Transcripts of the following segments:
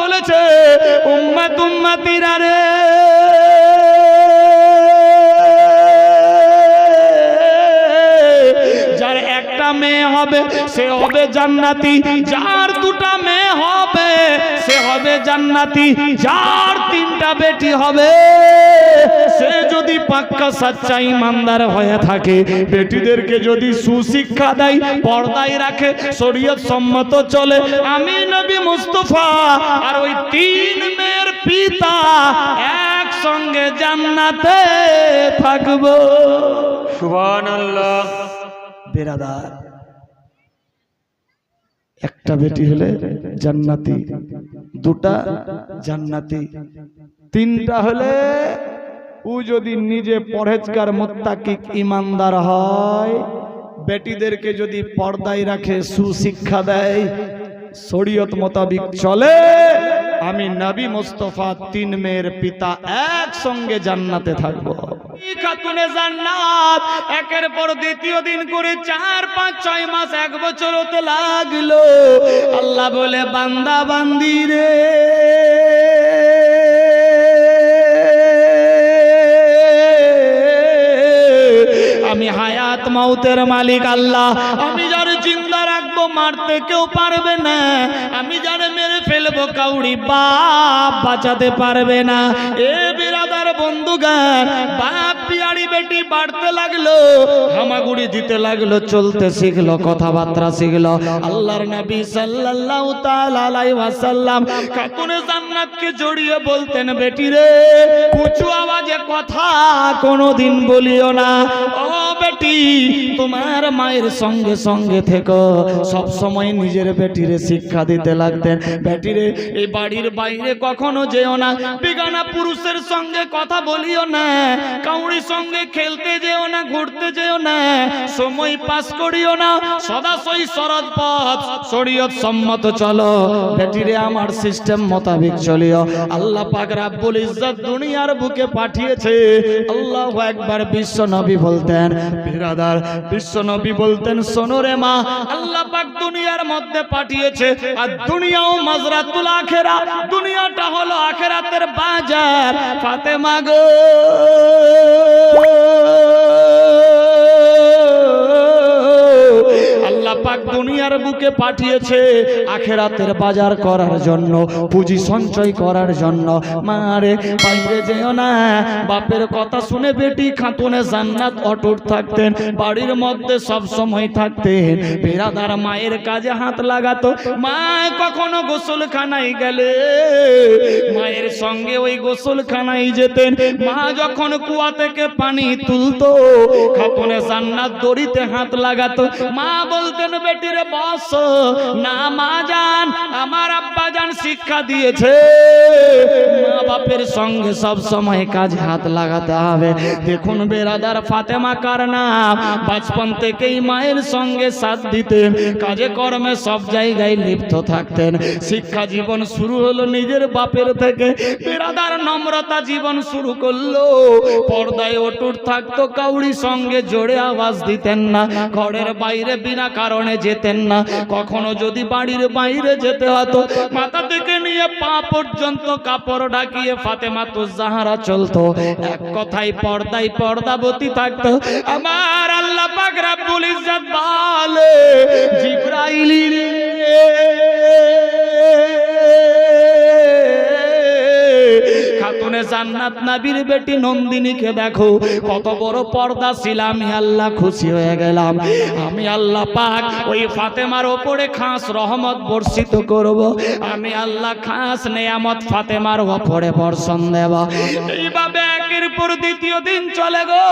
বলেছে উম্মা তুম্মা তিরা রে। যার একটা মেয়ে হবে, সে হবে জান্নাতি। যার দুটা মেয়ে হবে, সে হবে জান্নাতি। যার তিনটা বেটি হবে। সে যদি পাক্কা সাচ্চা ইমানদার হয়ে থাকে বেটিদেরকে যদি সুশিক্ষা দেয় পর্দায় রাখে শরীয়ত সম্মত চলে আমি নবী মুস্তফা আর ওই তিন মেয়ের পিতা একসঙ্গে জান্নাতে থাকব। সুবহানাল্লাহ। বেরাদার একটা বেটি হলে জান্নাতি দুটা জান্নাতি তিনটা হলে ও যদি নিজে পরহেজগার মোত্তাকিক ইমানদার হয় বেটিদেরকে যদি পর্দায় রাখে সুশিক্ষা দেয় শরীয়ত মোতাবিক চলে আমি নবী মোস্তফা তিন মেয়ের পিতা একসঙ্গে জান্নাতে থাকব। খাতুনে জান্নাত একের পর দ্বিতীয় দিন করে চার পাঁচ ছয় মাস এক বছর হতে লাগল। আল্লাহ বলে বান্দা বান্দি রে। মাউতের মালিক আল্লাহ। আমি যার জিন্দা রাখব মারতে কেউ পারবে না। আমি যার মেরে ফেলব কাউরি বাপ বাঁচাতে পারবে না। এ বিরাদার বন্ধুগান। বাপ বিয়ারি বেটি বাড়তে লাগল, হামাগুড়ি দিতে লাগল, চলতে শিখলো, কথাবার্তা শিখলো। আল্লাহর নবী সাল্লাল্লাহু তাআলা আলাইহি ওয়াসাল্লাম খাতুনে জান্নাতকে জড়িয়ে বলতেন, বেটি রে, উঁচু আওয়াজে কথা কোনোদিন বলিও না। ও বেটি, তোমার মায়ের সঙ্গে সঙ্গে থেকো। সব সময় নিজের বেটিরে শিক্ষা দিতে লাগতেন বেটিরে এই বাড়ির বাইরে কখনো যেও না। বেগানা পুরুষের সঙ্গে কথা বলিও না। কাউরি সঙ্গে খেলতে যেও না, ঘুরতে যেও না। সময় পাস করিও না। সদা সই শরৎ পথ, শরীয়ত সম্মত চলো। বেটিরে, আমার সিস্টেম মোতাবেক চলিও। আল্লাহ পাক রাব্বুল ইজ্জত দুনিয়ার বুকে পাঠিয়েছে। আল্লাহ একবার বিশ্ব নবী বলতেন, বিরাদার বিশ্ব নবী বলতেন, শোনো রে মা, আল্লাহ পাক দুনিয়ার মধ্যে পাঠিয়েছে। আর দুনিয়াও মাজরাতুল আখেরা দুনিয়াটা হলো আখেরাতের বাজার। ফাতেমা গো বুকে পাঠিয়েছে আখেরাতের বাজার করার জন্য, পুঁজি সঞ্চয় করার জন্য। মারে বাইরে যেও না। বাপের কথা শুনে বেটি খাতুনে জান্নাত অটুট থাকতেন, বাড়ির মধ্যে সব সময় থাকতেন। বেরাদার মায়ের কাজে হাত লাগাতো। মা, কখনো গোসলখানায় গেলে? মায়ের সঙ্গে ওই গোসলখানায় যেতেন। মা যখন কুয়া থেকে পানি তুলতো, খাতুনে জান্নাত দড়িতে হাত লাগাতো। মা বলতেন বেটিরে বস না মা জান আমার আব্বা যান শিক্ষা দিয়েছে। মা বাপের সঙ্গে সব সময় কাজে হাত লাগাতে হবে। দেখুন বেরাদার ফাতেমা কার নাম বাচপন থেকেই মায়ের সঙ্গে সাথ দিতেন, কাজে কর্মে সব জায়গায় লিপ্ত থাকতেন। শিক্ষা জীবন শুরু হলো নিজের বাপের থেকে। বেরাদার নম্রতা জীবন শুরু করল। পর্দায় অটুট থাকতো কাউরি সঙ্গে জোরে আওয়াজ দিতেন না। ঘরের বাইরে বিনা কারণে যেতেন না। কখনো যদি বাড়ির বাইরে যেতে হতো, মাথা থেকে নিয়ে পা পর্যন্ত কাপড় ঢাকিয়ে ফাতেমা তো জাহারা চলতো। এক কথাই পর্দায় পর্দাবতী থাকতো। আমার আল্লাহ পাক রাব্বুল ইজ্জত জিব্রাইলি জিব্রাইল খাতুনে জান্নাত নাবির বেটি নন্দিনীকে দেখো, কত বড় পর্দা ছিল আমি আল্লাহ খুশি হয়ে গেলাম। আমি আল্লাহ পাক ওই ফাতেমার ওপরে খাস রহমত বর্ষিত করব। আমি আল্লাহ খাস নেয়ামত ফাতেমার ওপরে বর্ষণ দেব। এইভাবে একের পর দ্বিতীয় দিন চলে গো।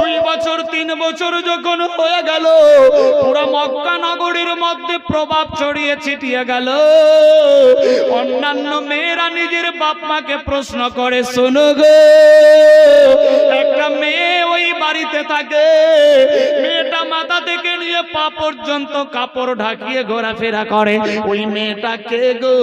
দুই বছর, তিন বছর যখন হয়ে গেল, পুরো মক্কা নগরীর মধ্যে প্রভাব ছড়িয়ে ছিটিয়ে গেল। অন্যান্য মেয়েরা নিজের বাপ মাকে প্রশ্ন করে, শোনো গো, একটা মেয়ে ওই বাড়িতে থাকে। মেয়েটা পা পর্যন্ত কাপড় ঢাকিয়ে ঘোরাফেরা করে। ওই মেয়েটা কে গো?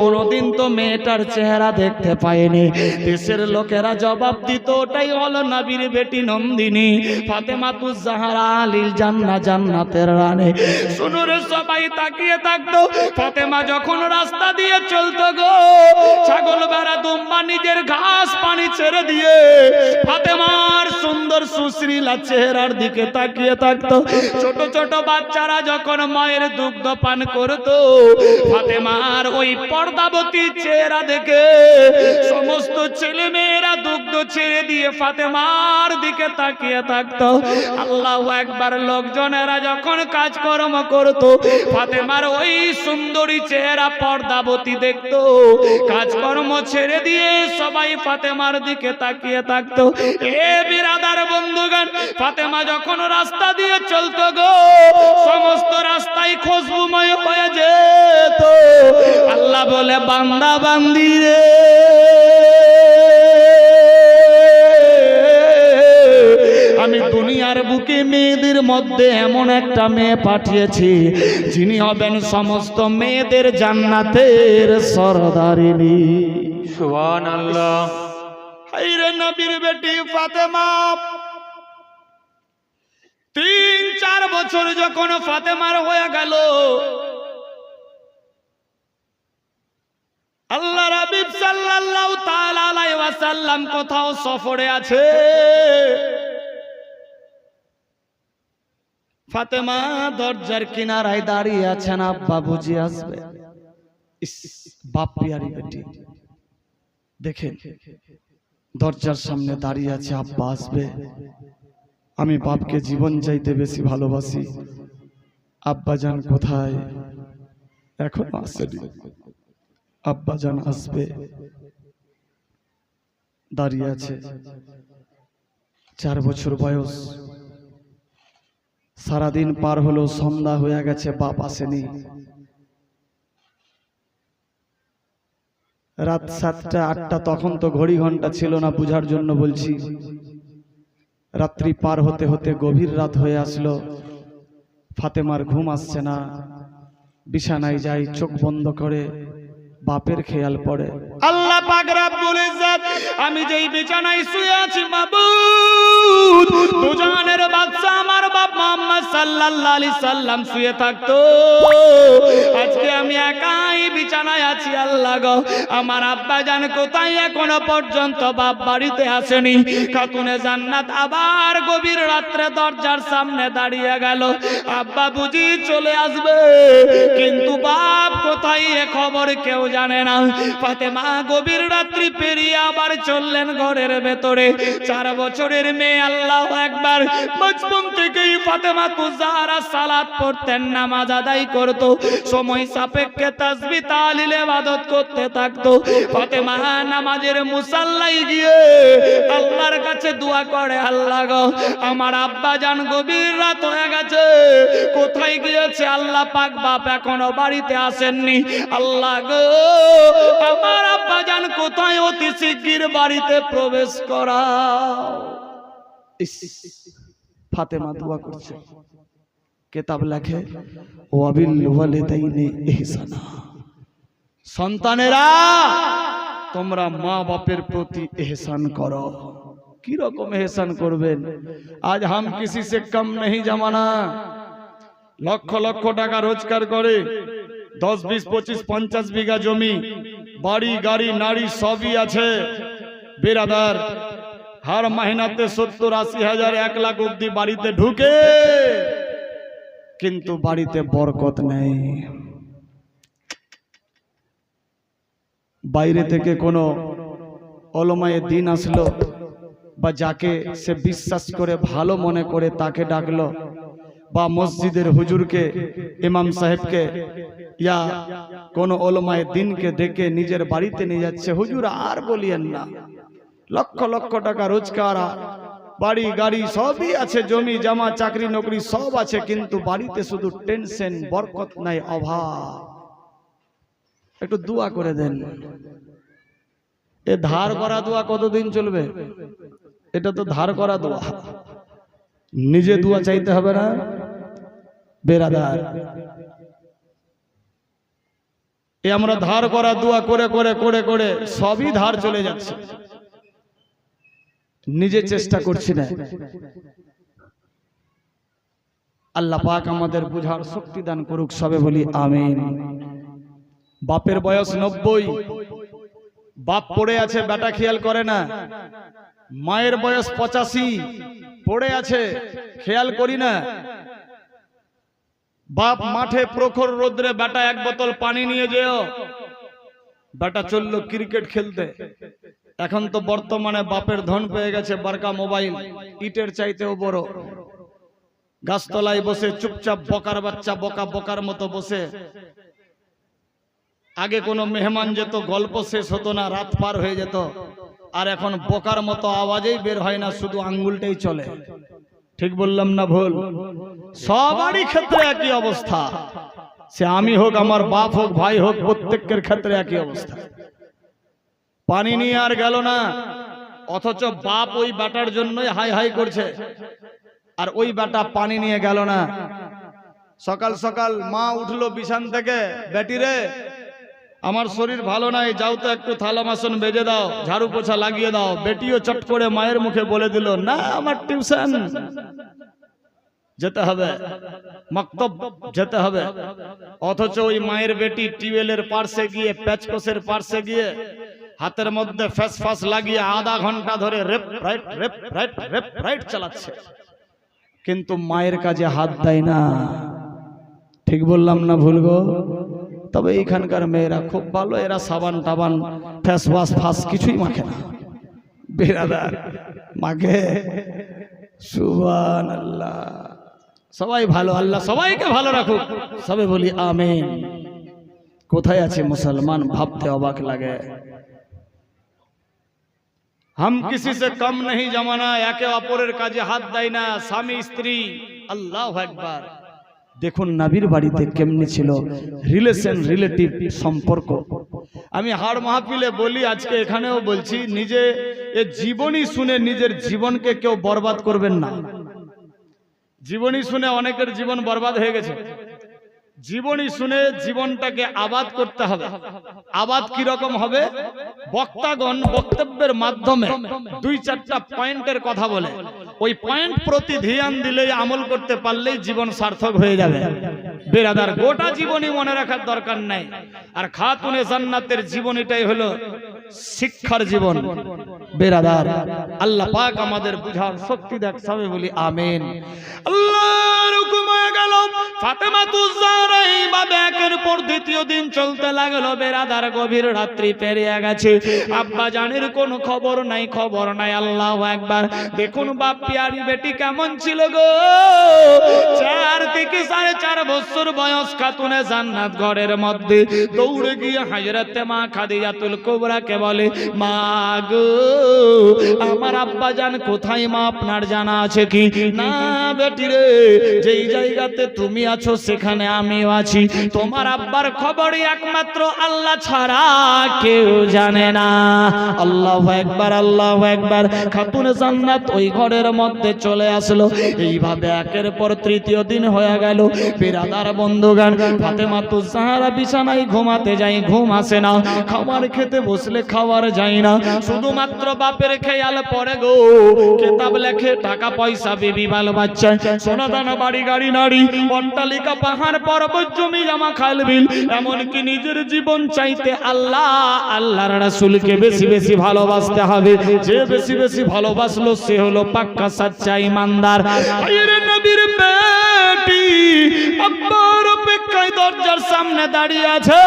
কোনোদিন তো মেয়েটার চেহারা দেখতে পায়নি। দেশের লোকেরা জবাব দিত, ওটাই হলো নবীর বেটি নন্দিনী, ফাতেমা তু জাহারা আলীল জান্না, জান্নাতের রানে। শুনো রে সবাই, তাকিয়ে থাকতো। ফাতেমা যখন রাস্তা দিয়ে চলতো গো, ছাগল বেড়া দুম্বা নিজের ঘাস পানি ছেড়ে দিয়ে ফাতেমার সুন্দর সুশ্রীলা চেহারার দিকে তাকিয়ে থাকতো। ছোট ছোট বাচ্চারা যখন মায়ের দুগ্ধ পান করতো, ফাতেমার ওই পর্দাবতী চেহারা দেখে সমস্ত ছেলে মেয়েরা দুগ্ধ ছেড়ে দিয়ে ফাতেমার দিকে তাকিয়ে থাকতো। আল্লাহ একবার লোকজনেরা যখন কাজকর্ম করতো, ফাতেমার ওই সুন্দরী চেহারা পর্দাবতী দেখতো। কাজকর্ম ছেড়ে দিয়ে সবাই ফাতেমার দিকে তাকিয়ে থাকতো। এ বিরাদার বন্ধুগান ফাতেমা যখন রাস্তা দিয়ে চলতো গো সমস্ত রাস্তায় খুশবুময় হয়ে যেত। আল্লাহ বলে বান্দা বান্দি রে। আমি দুনিয়ার বুকে মেয়েদের মধ্যে এমন একটা মেয়ে পাঠিয়েছি যিনি হবেন সমস্ত মেয়েদের জান্নাতের সরদারিনী। সুবহান আল্লাহ নবীর বেটি ফাতেমা বছর যখন ফাতেমার হয়ে গেল আল্লাহ রাবিব সাল্লাল্লাহু তাআলা আলাইহি ওয়াসাল্লাম কোথাও সফরে আছে? ফাতেমা দরজার কিনারায় দাঁড়িয়ে আছেন, আব্বা বুঝি আসবে। বাপ পিয়ারি বেটি। দেখেন, দরজার সামনে দাঁড়িয়ে আছে, আব্বা আসবে। আমি বাপকে জীবন চাইতে বেশি ভালোবাসি। আব্বা যান কোথায়? এখন আসেনি আব্বা যান আসবে। দাঁড়িয়ে আছে। চার বছর বয়স। সারাদিন পার হলো, সন্ধ্যা হয়ে গেছে, বাপ আসেনি। রাত সাতটা, আটটা, তখন তো ঘড়ি ঘণ্টা ছিল না, বুঝার জন্য বলছি। রাত্রি পার হতে হতে গভীর রাত হয়ে আসলো। ফাতেমার ঘুম আসছে না। বিছানায় যাই চোখ বন্ধ করে। বাপের খেয়াল পড়ে। আল্লাহ পাক রাব্বুল ইজ্জত আমি যেই বিছানায় শুয়ে আছি বাবু দুজনের বাচ্চা আমার বাপ মোহাম্মদ সাল্লাল্লাহু আলাইহি সাল্লাম শুয়ে থাকতো। আজকে আমি একাই বিছানায় আছি, আল্লাহ গো। আমার আব্বা জান কোথায় এখনও পর্যন্ত বাপ বাড়িতে আসেনি? খাতুনে জান্নাত আবার গভীর রাত্রে দরজার সামনে দাঁড়িয়ে গেল। আব্বা বুঝি চলে আসবে, কিন্তু বাপ কোথায় এ খবর কেউ জানে না। ফাতেমা গভীর রাত্রি পেরিয়ে আবার চললেন ঘরের ভেতরে। চার বছরের মেয়ে আল্লাহ একবার বচপন থেকেই ফাতেমা তুজারা সালাত পড়তেন, নামাজ আদায় করত, সময় সাপেক্ষে তাসবি তালিল ইবাদত করতে থাকতো। ফাতেমা নামাজের মুসাল্লাই গিয়ে আল্লাহর কাছে দোয়া করে, আল্লাহ গো, আমার আব্বা জান গভীর রাত হয়ে গেছে, কোথায় গিয়েছে? আল্লাহ পাক বাপ এখনও বাড়িতে আসেননি। আল্লাহ গো, আমার আব্বা জান কোথায়? অতি শিগগির বাড়িতে প্রবেশ করা ফাতেমা দোয়া করছে। কেতাব লেখে ওয়াবিল ওয়ালিদাইনি ইহসানা। সন্তানেরা তোমরা মা বাপের প্রতি এহসান করো। কি রকম এহসান করবেন? আজ হাম কিসি সে কম নেই জামানা। লক্ষ লক্ষ টাকা রোজগার করে দশ বিশ পঁচিশ পঞ্চাশ বিঘা জমি বাড়ি গাড়ি নারী সবই আছে। বেরাদার হার মাহিনাতে সত্তর আশি হাজার এক লাখ অব্দি বাড়িতে ঢুকে কিন্তু বাড়িতে বরকত নেই বাইরে থেকে কোনো অলমায়ে দিন আসলো বা যাকে সে বিশ্বাস করে ভালো মনে করে তাকে ডাকলো বা মসজিদের হুজুরকে ইমাম সাহেবকে ইয়া কোন ওলমায়ে দিনকে ডেকে নিজের বাড়িতে নিয়ে যাচ্ছে হুজুর আর বলিয়েন না লক্ষ লক্ষ টাকা রোজগার, বাড়ি, গাড়ি সবই আছে, জমি, জামা, চাকরি, নকরি সব আছে, কিন্তু বাড়িতে শুধু টেনশন, বরকত নাই, অভাব। একটু দোয়া করে দেন। এ ধার করা দোয়া কতদিন চলবে? এটা তো ধার করা দোয়া। নিজে দোয়া চাইতে হবে না। বেরাদার। এ আমরা ধার করা দোয়া করে করে করে করে সবই ধার চলে যাচ্ছে। নিজে চেষ্টা করছি না। আল্লাহ পাক আমাদের বুঝার শক্তি দান করুক সবে বলি আমিন। বাপের বয়স নব্বই। বাপ পড়ে আছে বেটা খেয়াল করে না। মায়ের বয়স পঁচাশি। পড়ে আছে খেয়াল করি না। বাপ মাঠে প্রখর রোদ্রে বেটা এক বোতল পানি নিয়ে যেও। বেটা চলল ক্রিকেট খেলতে। এখন তো বর্তমানে বাপের ধন পেয়ে গেছে বারকা মোবাইল, ইটের চাইতেও বড়। গাছতলায় বসে চুপচাপ বকার বাচ্চা বকা বকার মতো বসে। আগে কোনো মেহমান যেত, গল্প শেষ হতো না, রাত পার হয়ে যেত। আর এখন বোকার মতো আওয়াজেই বের হয় না, শুধু আঙ্গুলটাই চলে। ঠিক বললাম না ভুল? সবারই ক্ষেত্রে একই অবস্থা। সে আমি হোক, আমার বাপ হোক, ভাই হোক, প্রত্যেকের ক্ষেত্রে একই অবস্থা। পানি নিয়ে আর গেল না। অথচ বাপ ওই বাটার জন্যই হাই হাই করছে। আর ওই বাটা পানি নিয়ে গেল না। সকাল সকাল মা উঠল বিছান থেকে, বেটি রে, আমার শরীর ভালো নাই, যাও তো একটু থালা মাসন বেজে দাও, ঝাড়ু পোছা লাগিয়ে দাও। বেটিও চট করে মায়ের মুখে বলে দিল, না, আমার টিউশন যেতে হবে, মক্তব যেতে হবে। অথচ ওই মায়ের বেটি টিউবওয়েলের পার্শ্বে গিয়ে, প্যাচকোসের পার্শ্বে গিয়ে হাতের মধ্যে ফ্যাস ফাস লাগিয়ে আধা ঘণ্টা ধরে রেপ রাইট রেপ রাইট রেপ রাইট চালাচ্ছে। কিন্তু মায়ের কাজে হাত দেয় না। ঠিক বললাম না ভুল গো? তবে এইখানকার মেয়েরা খুব ভালো, এরা সাবান টাবান ফ্যাস ওয়াশ, ফাস কিছুই মাখে না। বেরাদার মাখে। সুবান আল্লাহ সবাই ভালো, আল্লাহ সবাইকে ভালো রাখুক। সবে বলি আমেন। কোথায় আছে মুসলমান? ভাবতে অবাক লাগে। হাম কিসি সে কম নেই জমানা একে অপরের কাজে হাত দেয় না স্বামী স্ত্রী আল্লাহ একবার দেখুন নাবির বাড়িতে কেমনি ছিল রিলেশন রিলেটিভ সম্পর্ক আমি হাড় মাহফিলে বলি আজকে এখানেও বলছি নিজে এ জীবনী শুনে নিজের জীবনকে কেউ বরবাদ করবেন না। জীবনী শুনে অনেকের জীবন বরবাদ হয়ে গেছে। জীবনী শুনে জীবনটাকে আবাদ করতে হবে। আবাদ কি রকম হবে? বক্তাগণ বক্তব্যের মাধ্যমে দুই চারটা পয়েন্টের কথা বলে। ওই পয়েন্ট প্রতি ধ্যান দিলে আমল করতে পারলেই জীবন সার্থক হয়ে যাবে। বেরাদার গোটা জীবনী মনে রাখার দরকার নাই। আর খাতুনে জান্নাতের জীবনীটাই হলো শিক্ষার জীবন। বেরাদার। আল্লাহ পাক আমাদের বুঝার শক্তি দেখ, সবে বলি আমিন। আল্লাহর হুকুম হয়ে গেল ফাতেমা তুজারা এইভাবে পর দ্বিতীয় দিন চলতে লাগল, বেরাদার গভীর রাত্রি পেরিয়ে গেছে। আব্বা জানের কোনো খবর নাই খবর নাই, আল্লাহ একবার দেখুন বাপ পিয়ারি বেটি কেমন ছিল গো। চার চার বছর বয়স খাতুনে জান্নাত ঘরের মধ্যে দৌড়ে গিয়ে হাজরতে মা খাদিজাতুল কোবরাকে বলে, মা গো, আমার আব্বা জান কোথায় মা? আপনার জানা আছে কি? না বেটি রে, যেই জায়গাতে তুমি আছো সেখানে আমিও আছি। তোমার আব্বার খবরই একমাত্র আল্লাহ ছাড়া কেউ জানে না। আল্লাহ একবার আল্লাহ একবার খাতুনে জান্নাত ওই ঘরের মধ্যে চলে আসলো। এইভাবে একের পর তৃতীয় দিন হয়ে গেল। বিরাদার বন্ধুগান। ফাতেমা তো সাহারা বিছানায় ঘুমাতে যাই ঘুম আসে না। খাবার খেতে বসলে খাবার যায় না। শুধুমাত্র বাপের খেয়াল পরে গো। কেতাব লেখে, টাকা পয়সা, বিবি বাল বাচ্চা সোনা দানা বাড়ি, গাড়ি, নাড়ি, অট্টালিকা, পাহাড়, পর্বত, জমি, জামা, খাল, বিল। এমনকি নিজের জীবন চাইতে আল্লাহ, আল্লাহর রাসূলকে বেশি বেশি ভালোবাসতে হবে। যে বেশি বেশি ভালোবাসলো, সে হলো পাক্কা, সাচ্চা, ইমানদার। নবীর বেটি আব্বার অপেক্ষায় দরজার সামনে দাঁড়িয়ে আছে।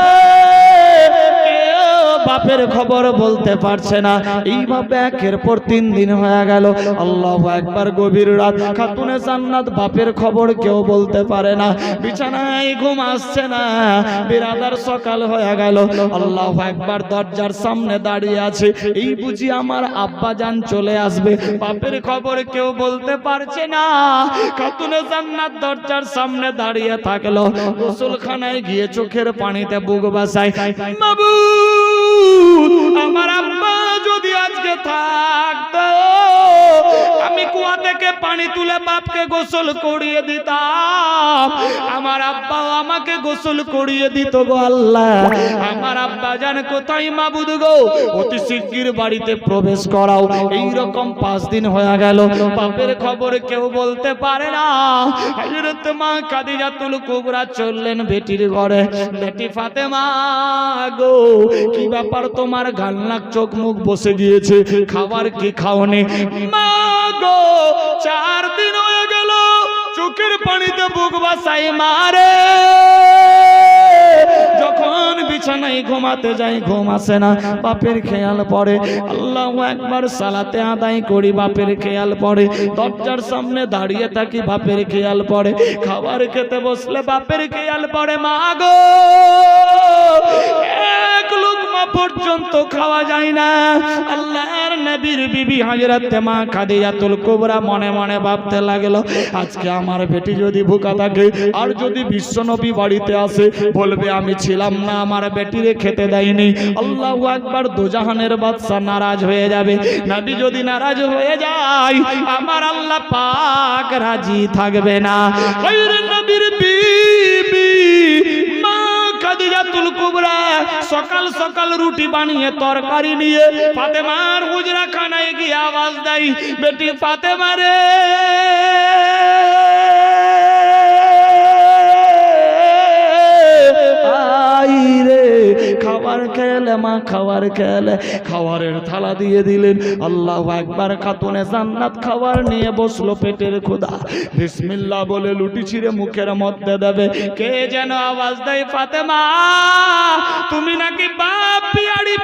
বাপের খবর বলতে পারছে না। এইভাবে একের পর তিন দিন হয়ে গেল। আল্লাহ একবার গভীর রাত। খাতুনে জান্নাত বাপের খবর কেউ বলতে পারে না। বিছানায় ঘুম আসছে না। বিরাদার সকাল হয়ে গেল। আল্লাহ একবার দরজার সামনে দাঁড়িয়ে আছে। এই বুঝি আমার আব্বা জান চলে আসবে। বাপের খবর কেউ বলতে পারছে না। খাতুনে জান্নাত দরজার সামনে দাঁড়িয়ে থাকল। গোসলখানায় গিয়ে চোখের পানিতে বুক বাসায়। বাবু! আমার আব্বা যদি আজকে থাকতো আমি কুয়া থেকে পানি তুলে বাপকে গোসল করিয়ে দিতাম। আমার আব্বা আমাকে গোসল করিয়ে দিত গো আল্লাহ। আমার আব্বা জান, কোথায় মাবুদ গো? অতি শিগগির বাড়িতে প্রবেশ করাও। এই রকম পাঁচ দিন হয়ে গেল। বাপের খবর কেউ বলতে পারে না। হযরত মা কাদিজাতুল কুবরা চললেন বেটির ঘরে। বেটি ফাতেমা গো, কি ব্যাপার তোমার? গান্নাক চোখ মুখ বসে গিয়েছে। খাবার কি খাওনি? মা গো, চার দিন হয়ে গেল, চোখের পানিতে বুক বাসাই মারে। যখন বিছানায় ঘুমাতে যাই, ঘুম আসে না, বাপের খেয়াল পড়ে। আল্লাহ একবার সালাতে আদায় করি, বাপের খেয়াল পড়ে। দরজার সামনে দাঁড়িয়ে থাকি, বাপের খেয়াল পড়ে। খাবার খেতে বসলে বাপের খেয়াল পড়ে, মা গো। পর্যন্ত খাওয়া যায় না। আল্লাহর নবীর বিবি হাজরাতে মা খাদিজাতুল কুবরা মনে মনে ভাবতে লাগল, আজকে আমার বেটি যদি ভুকা থাকে, আর যদি বিশ্ব নবী বাড়িতে আসে, বলবে আমি ছিলাম না, আমার বেটিরে খেতে দেয়নি। আল্লাহ একবার দুজাহানের বাদশা নারাজ হয়ে যাবে। নবী যদি নারাজ হয়ে যায়, আমার আল্লাহ পাক রাজি থাকবে না। নবীর বিবি খাদিজাতুল কুবরা সকাল সকাল রুটি বানিয়ে তরকারি নিয়ে ফাতেমার হুজরা খানায় গিয়ে আওয়াজ দেয়, বেটি রে খাবার খেলে, মা খাবার খেলে। খাবারের থালা দিয়ে দিলেন। আল্লাহ একবার খাতুনে জান্নাত খাবার নিয়ে বসল পেটের খোদা বিসমিল্লাহ বলে লুটি ছিঁড়ে মুখের মধ্যে দেবে। কে যেন আওয়াজ দেয়, ফাতেমা, তুমি নাকি বাপ পিয়ারি